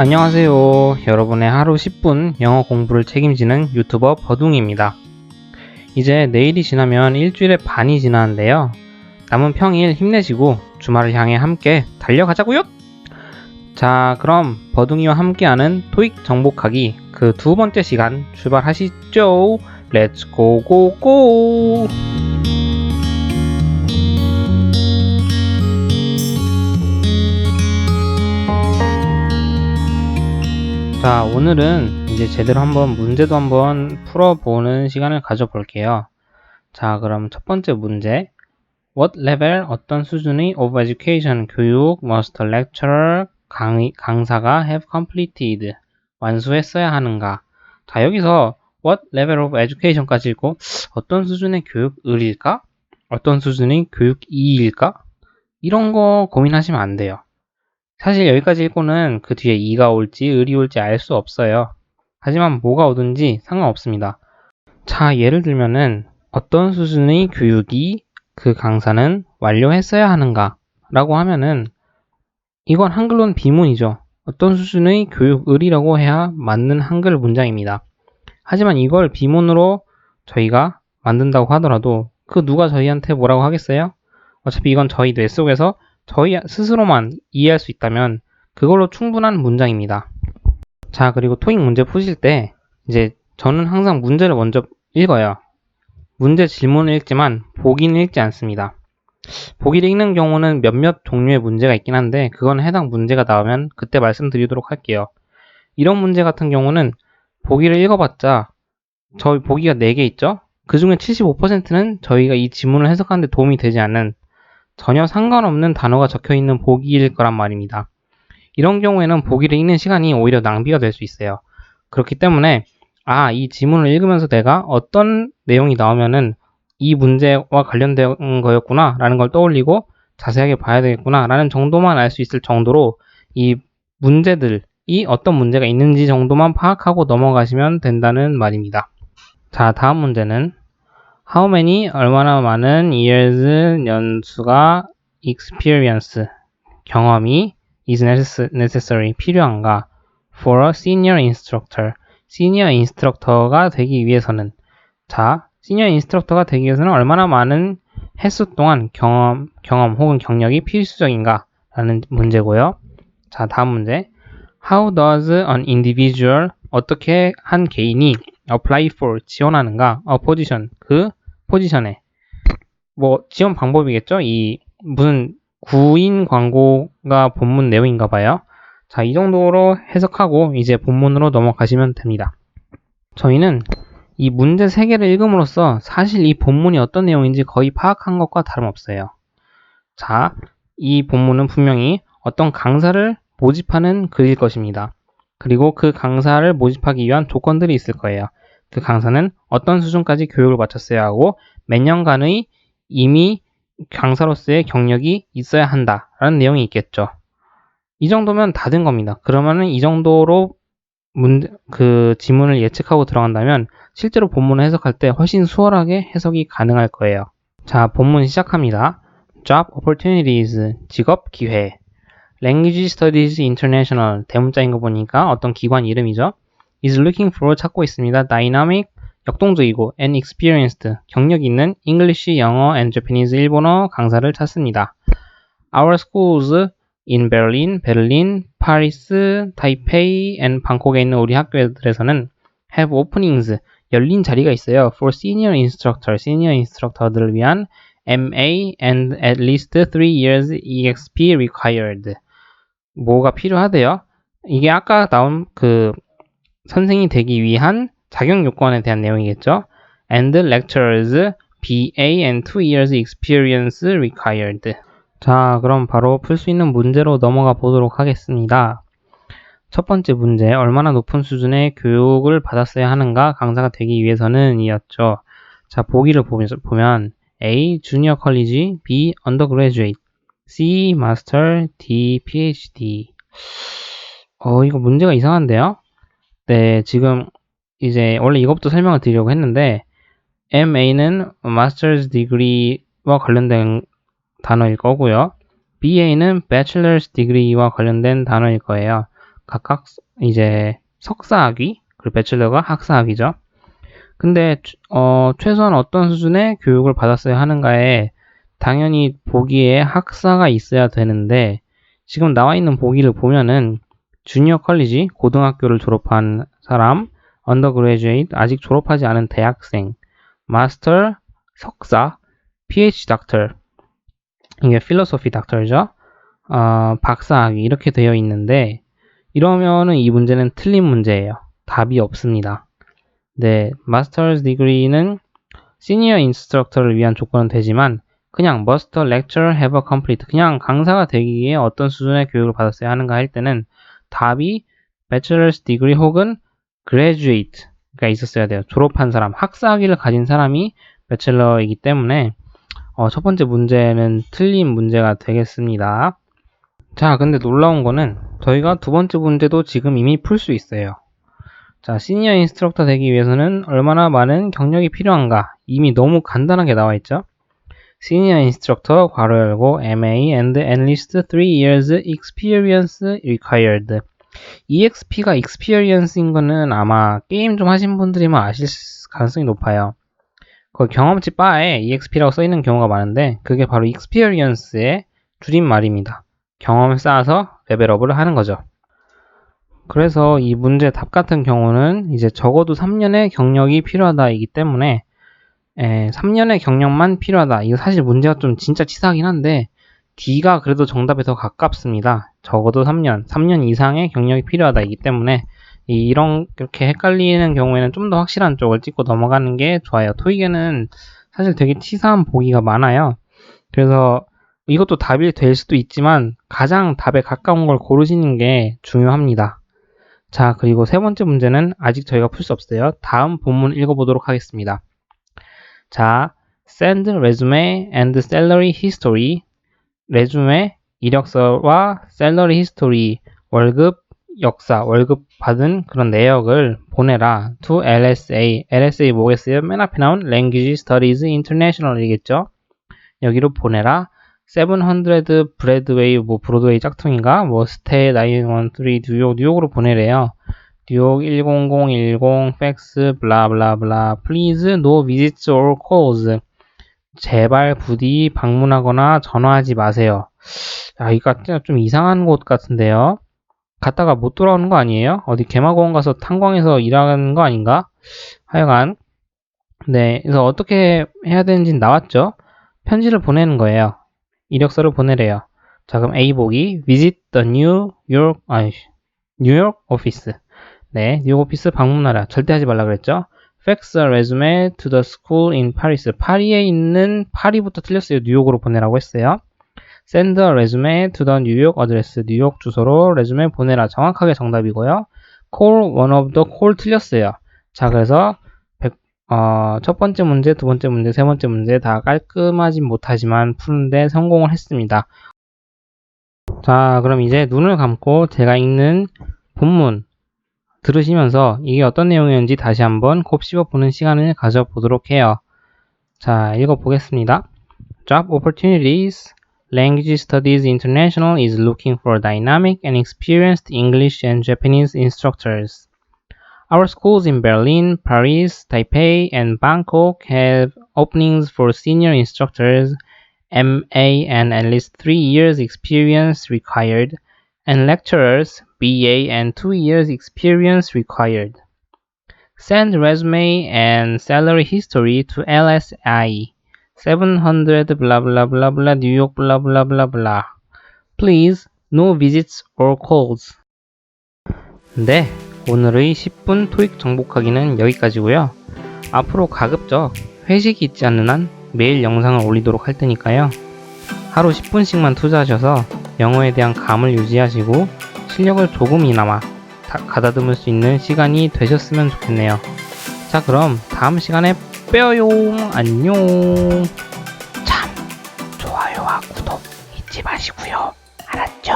안녕하세요. 여러분의 하루 10분 영어 공부를 책임지는 유튜버 버둥입니다. 이제 내일이 지나면 일주일의 반이 지나는데요. 남은 평일 힘내시고 주말을 향해 함께 달려가자고요. 자, 그럼 버둥이와 함께하는 토익 정복하기 그 두 번째 시간 출발하시죠. 렛츠 고고고! 자, 오늘은 이제 제대로 한번 문제도 한번 풀어보는 시간을 가져볼게요. 자, 그럼 첫 번째 문제. What level, 어떤 수준의 of education, 교육, must lecturer, 강, 강사가 have completed, 완수했어야 하는가? 자, 여기서 what level of education까지 읽고 어떤 수준의 교육 을일까? 어떤 수준의 교육 이일까? 이런 거 고민하시면 안 돼요. 사실 여기까지 읽고는 그 뒤에 이가 올지 을이 올지 알 수 없어요. 하지만 뭐가 오든지 상관없습니다. 자, 예를 들면은 어떤 수준의 교육이 그 강사는 완료했어야 하는가 라고 하면은 이건 한글로는 비문이죠. 어떤 수준의 교육을이라고 해야 맞는 한글 문장입니다. 하지만 이걸 비문으로 저희가 만든다고 하더라도 그 누가 저희한테 뭐라고 하겠어요? 어차피 이건 저희 뇌 속에서 저희 스스로만 이해할 수 있다면 그걸로 충분한 문장입니다. 자, 그리고 토익 문제 푸실 때 이제 저는 항상 문제를 먼저 읽어요. 문제 질문을 읽지만 보기는 읽지 않습니다. 보기를 읽는 경우는 몇몇 종류의 문제가 있긴 한데 그건 해당 문제가 나오면 그때 말씀드리도록 할게요. 이런 문제 같은 경우는 보기를 읽어봤자 저희 보기가 4개 있죠? 그 중에 75%는 저희가 이 지문을 해석하는데 도움이 되지 않는 전혀 상관없는 단어가 적혀 있는 보기일 거란 말입니다. 이런 경우에는 보기를 읽는 시간이 오히려 낭비가 될 수 있어요. 그렇기 때문에 아, 이 지문을 읽으면서 내가 어떤 내용이 나오면은 이 문제와 관련된 거였구나 라는 걸 떠올리고 자세하게 봐야 되겠구나 라는 정도만 알 수 있을 정도로 이 문제들이 어떤 문제가 있는지 정도만 파악하고 넘어가시면 된다는 말입니다. 자, 다음 문제는 How many 얼마나 많은 years 연수가 experience 경험이 is necessary 필요한가 for a senior instructor senior instructor가 되기 위해서는 자 senior instructor가 되기 위해서는 얼마나 많은 횟수 동안 경험 경험 혹은 경력이 필수적인가 라는 문제고요. 자 다음 문제 How does an individual 어떻게 한 개인이 apply for 지원하는가 a position 그 포지션에 뭐 지원 방법이겠죠? 이 무슨 구인 광고가 본문 내용인가 봐요. 자, 이 정도로 해석하고 이제 본문으로 넘어가시면 됩니다. 저희는 이 문제 3개를 읽음으로써 사실 이 본문이 어떤 내용인지 거의 파악한 것과 다름없어요. 자, 이 본문은 분명히 어떤 강사를 모집하는 글일 것입니다. 그리고 그 강사를 모집하기 위한 조건들이 있을 거예요. 그 강사는 어떤 수준까지 교육을 마쳤어야 하고 몇 년간의 이미 강사로서의 경력이 있어야 한다라는 내용이 있겠죠. 이 정도면 다 된 겁니다. 그러면은 이 정도로 문제, 그 지문을 예측하고 들어간다면 실제로 본문을 해석할 때 훨씬 수월하게 해석이 가능할 거예요. 자, 본문 시작합니다. Job opportunities, 직업 기회. Language Studies International, 대문자인 거 보니까 어떤 기관 이름이죠. Is looking for 찾고 있습니다. dynamic, 역동적이고 and experienced, 경력 있는 English, 영어 and Japanese, 일본어 강사를 찾습니다. Our schools in Berlin, 베를린, 파리스, 타이페이 and 방콕에 있는 우리 학교들에서는 have openings, 열린 자리가 있어요. for senior instructor, senior instructor들을 위한 MA and at least 3 years EXP required. 뭐가 필요하대요? 이게 아까 나온 그 선생이 되기 위한 자격 요건에 대한 내용이겠죠. And lecturers BA and 2 years experience required. 자, 그럼 바로 풀 수 있는 문제로 넘어가 보도록 하겠습니다. 첫 번째 문제, 얼마나 높은 수준의 교육을 받았어야 하는가 강사가 되기 위해서는 이었죠. 자, 보기를 보면 A. 주니어 컬리지 B. 언더그레주에이트 C. 마스터 D. PhD 어, 이거 문제가 이상한데요? 네, 지금 이제 원래 이것부터 설명을 드리려고 했는데 MA는 Master's Degree와 관련된 단어일 거고요. BA는 Bachelor's Degree와 관련된 단어일 거예요. 각각 이제 석사학위, 그리고 배출러가 학사학위죠. 근데 어, 최소한 어떤 수준의 교육을 받았어야 하는가에 당연히 보기에 학사가 있어야 되는데 지금 나와 있는 보기를 보면은 주니어 컬리지 고등학교를 졸업한 사람, 언더그레듀에이트 아직 졸업하지 않은 대학생, 마스터 석사, PhD 닥터 이게 필로소피 닥터죠. 어, 박사학위 이렇게 되어 있는데 이러면은 이 문제는 틀린 문제예요. 답이 없습니다. 네, 마스터스 디그리는 시니어 인스트럭터를 위한 조건은 되지만 그냥 lecturer have a complete 그냥 강사가 되기 위해 어떤 수준의 교육을 받았어야 하는가 할 때는 답이 bachelor's degree 혹은 graduate가 있었어야 돼요. 졸업한 사람, 학사학위를 가진 사람이 배첼러이기 때문에 어, 첫 번째 문제는 틀린 문제가 되겠습니다. 자, 근데 놀라운 거는 저희가 두 번째 문제도 지금 이미 풀 수 있어요. 자, 시니어 인스트럭터 되기 위해서는 얼마나 많은 경력이 필요한가? 이미 너무 간단하게 나와 있죠? Senior Instructor 괄호 열고 MA and at least 3 years experience required. EXP가 experience인 거는 아마 게임 좀 하신 분들이면 아실 가능성이 높아요. 그 경험치 바에 EXP라고 써 있는 경우가 많은데 그게 바로 experience의 줄임말입니다. 경험을 쌓아서 레벨업을 하는 거죠. 그래서 이 문제 답 같은 경우는 이제 적어도 3년의 경력이 필요하다이기 때문에 에, 3년의 경력만 필요하다. 이거 사실 문제가 좀 진짜 치사하긴 한데 D가 그래도 정답에 더 가깝습니다. 적어도 3년, 3년 이상의 경력이 필요하다이기 때문에 이런 이렇게 헷갈리는 경우에는 좀 더 확실한 쪽을 찍고 넘어가는 게 좋아요. 토익에는 사실 되게 치사한 보기가 많아요. 그래서 이것도 답이 될 수도 있지만 가장 답에 가까운 걸 고르시는 게 중요합니다. 자, 그리고 세 번째 문제는 아직 저희가 풀 수 없어요. 다음 본문 읽어보도록 하겠습니다. 자, send resume and salary history. 레주메, 이력서와 salary history, 월급 역사, 월급 받은 그런 내역을 보내라. to LSA. LSA 뭐겠어요? 맨 앞에 나온 Language Studies International이겠죠? 여기로 보내라. 700 브레드웨이, 뭐 브로드웨이 짝퉁인가? 뭐 스테 913 뉴욕, 뉴욕으로 보내래요. 뉴욕 10010 팩스 블라블라블라 please no visits or calls 제발 부디 방문하거나 전화하지 마세요. 야, 이거 좀 이상한 곳 같은데요. 갔다가 못 돌아오는 거 아니에요? 어디 개마고원 가서 탄광에서 일하는 거 아닌가? 하여간 네, 그래서 어떻게 해야 되는지 나왔죠? 편지를 보내는 거예요. 이력서를 보내래요. 자, 그럼 A 보기 visit the New York 아니 뉴욕 오피스. 네, 뉴욕 오피스 방문하라. 절대 하지 말라 그랬죠? Fax a resume to the school in Paris. 파리에 있는 파리부터 틀렸어요. 뉴욕으로 보내라고 했어요. Send a resume to the New York address. 뉴욕 주소로 레주메 보내라. 정확하게 정답이고요. Call one of the call 틀렸어요. 자, 그래서 백- 어, 첫 번째 문제, 두 번째 문제, 세 번째 문제 다 깔끔하진 못하지만 푸는데 성공을 했습니다. 자, 그럼 이제 눈을 감고 제가 읽는 본문 들으시면서 이게 어떤 내용이었는지 다시 한번 곱씹어 보는 시간을 가져보도록 해요. 자, 읽어보겠습니다. Job opportunities. Language Studies International is looking for dynamic and experienced English and Japanese instructors. Our schools in Berlin, Paris, Taipei, and Bangkok have openings for senior instructors, MA, and at least three years experience required, and lecturers, BA, and two years experience required. Send resume and salary history to LSI 700 blah blah blah blah New York blah blah blah blah. Please no visits or calls. 네, 오늘의 10분 토익 정복하기는 여기까지고요. 앞으로 가급적 회식이 있지 않는 한 매일 영상을 올리도록 할 테니까요. 하루 10분씩만 투자하셔서 영어에 대한 감을 유지하시고 실력을 조금이나마 다- 가다듬을 수 있는 시간이 되셨으면 좋겠네요. 자, 그럼 다음 시간에 봬요. 안녕. 참, 좋아요와 구독 잊지 마시고요. 알았죠?